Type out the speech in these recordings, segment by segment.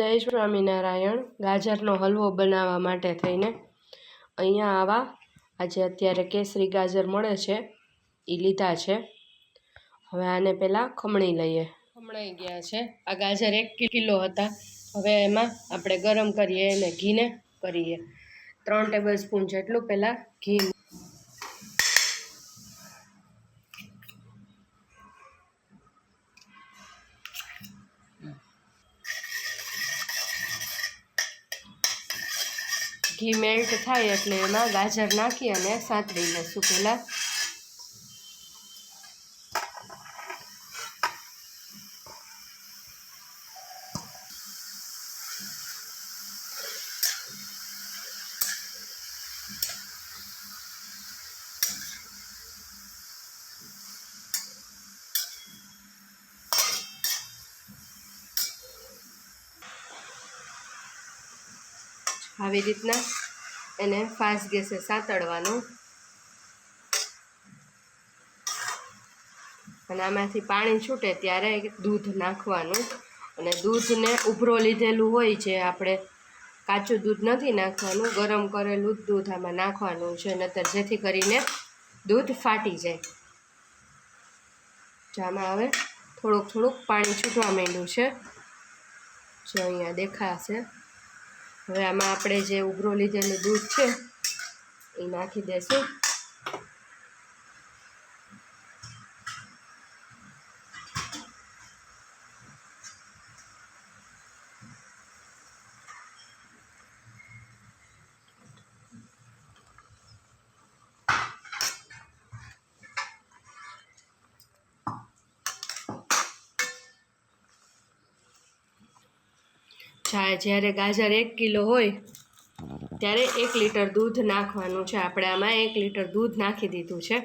જય સ્વામિનારાયણ ગાજરનો હલવો બનાવવા માટે થઈને અહીંયા આવા આજે અત્યારે કેસરી ગાજર મળે છે એ લીધા છે. હવે આને પહેલાં ખમણી લઈએ. ખમણાઈ ગયા છે. આ ગાજર એક કિલો હતા. હવે એમાં આપણે ગરમ કરીએ અને ઘીને કરીએ. ત્રણ ટેબલ સ્પૂન જેટલું પહેલાં ઘી ઘી મેલ્ટ થાય એટલે એમાં ગાજર નાખી અને સાંતળી લઈશું પહેલાં આવી રીતના એને ફાસ્ટ ગેસે સાંતળવાનું અને આમાંથી પાણી છૂટે ત્યારે દૂધ નાખવાનું. અને દૂધને ઉભરો લીધેલું હોય જે આપણે કાચું દૂધ નથી નાખવાનું, ગરમ કરેલું જ દૂધ આમાં નાખવાનું છે, નતર જેથી કરીને દૂધ ફાટી જાય. જો આમાં હવે થોડુંક થોડુંક પાણી છૂટવા માંડ્યું છે. જો અહીંયા દેખાશે. હવે આમાં આપણે જે ઉઘરો લીધેલું દૂધ છે એ નાખી દેશું. જ્યારે ગાજર એક કિલો હોય, ત્યારે એક લીટર દૂધ નાખવાનું છે. આપણે આમાં એક લીટર દૂધ નાખી દીધું છે.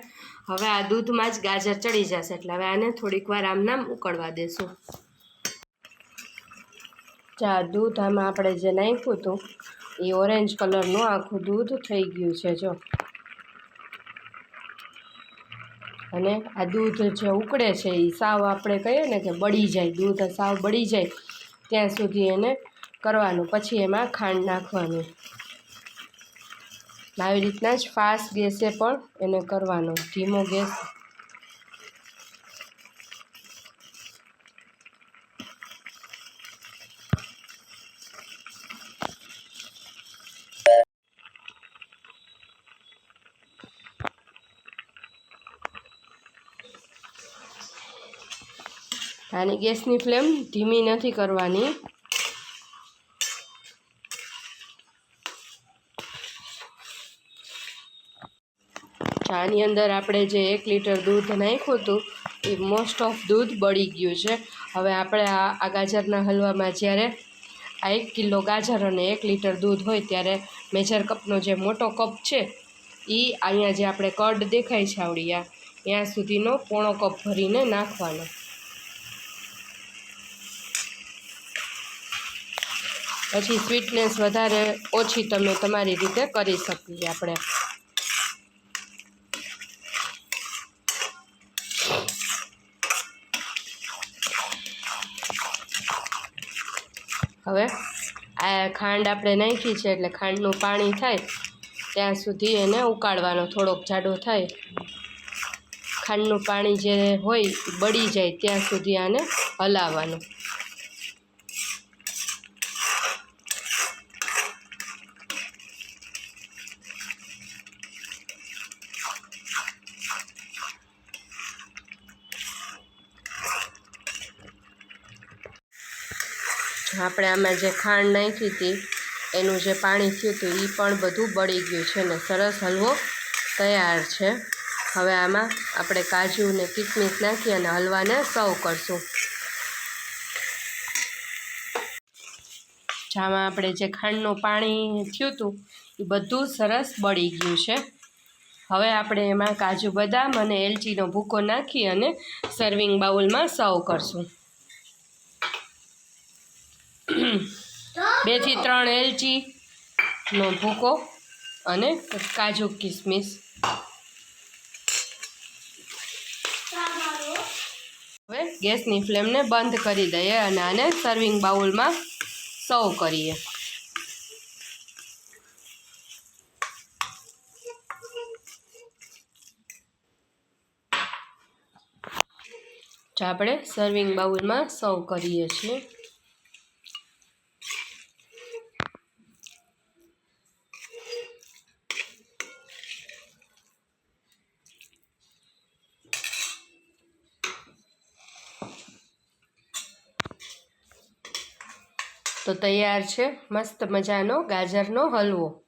હવે આ દૂધમાં જ ગાજર ચડી જશે. એટલે હવે આને થોડીક વાર આમ નામ ઉકળવા દેશું. ચા દૂધ આમાં આપણે જે નાખ્યું હતું, એ ઓરેન્જ કલરનું આખું દૂધ થઈ ગયું છે, જો. અને આ દૂધ જે ઉકળે છે એ સાવ આપણે કહીએ ને કે બળી જાય. દૂધ સાવ બળી જાય, ત્યાં સુધી એને કરવાનું, પછી એમાં ખાંડ નાખવાની. આવી રીતના જ ફાસ્ટ ગેસે પણ એને કરવાનો, ધીમો ગેસ. આની ગેસની ફ્લેમ ધીમી નથી કરવાની. આની અંદર આપણે જે એક લીટર દૂધ નાખ્યું હતું, એ મોસ્ટ ઓફ દૂધ બળી ગયું છે. હવે આપણે આ આ ગાજરના હલવામાં જ્યારે આ એક કિલો ગાજર અને એક લીટર દૂધ હોય ત્યારે મેજર કપનો જે મોટો કપ છે એ અહીંયા જે આપણે કડ દેખાય છે આવડિયા, ત્યાં સુધીનો પોણો કપ ભરીને નાખવાનો. પછી સ્વીટનેસ વધારે ઓછી તમે તમારી રીતે કરી શકીએ આપણે. હવે આ ખાંડ આપણે નાખી છે એટલે ખાંડનું પાણી થાય ત્યાં સુધી એને ઉકાળવાનો થોડોક જાડો થાય. ખાંડનું પાણી જે હોય બળી જાય ત્યાં સુધી આને હલાવવાનું. આપણે આમાં જે ખાંડ નાખી હતી, એનું જે પાણી થયું હતું એ પણ બધું બળી ગયું છે ને સરસ હલવો તૈયાર છે. હવે આમાં આપણે કાજુ ને કિસમિસ નાખી અને હલવાને સર્વ કરશું. જામાં આપણે જે ખાંડનું પાણી થયું હતું, એ બધું સરસ બળી ગયું છે. હવે આપણે એમાં કાજુ બદામ અને એલચીનો ભૂકો નાખી અને સર્વિંગ બાઉલમાં સર્વ કરશું. બેથી ત્રણ એલચીનો ભૂકો અને કાજુ કિસમિસ. હવે ગેસની ફ્લેમને બંધ કરી દઈએ અને આને સર્વિંગ બાઉલમાં સર્વ કરીએ. આપણે સર્વિંગ બાઉલમાં સર્વ કરીએ છીએ. તો તૈયાર છે. મસ્ત મજાનો ગાજરનો હલવો.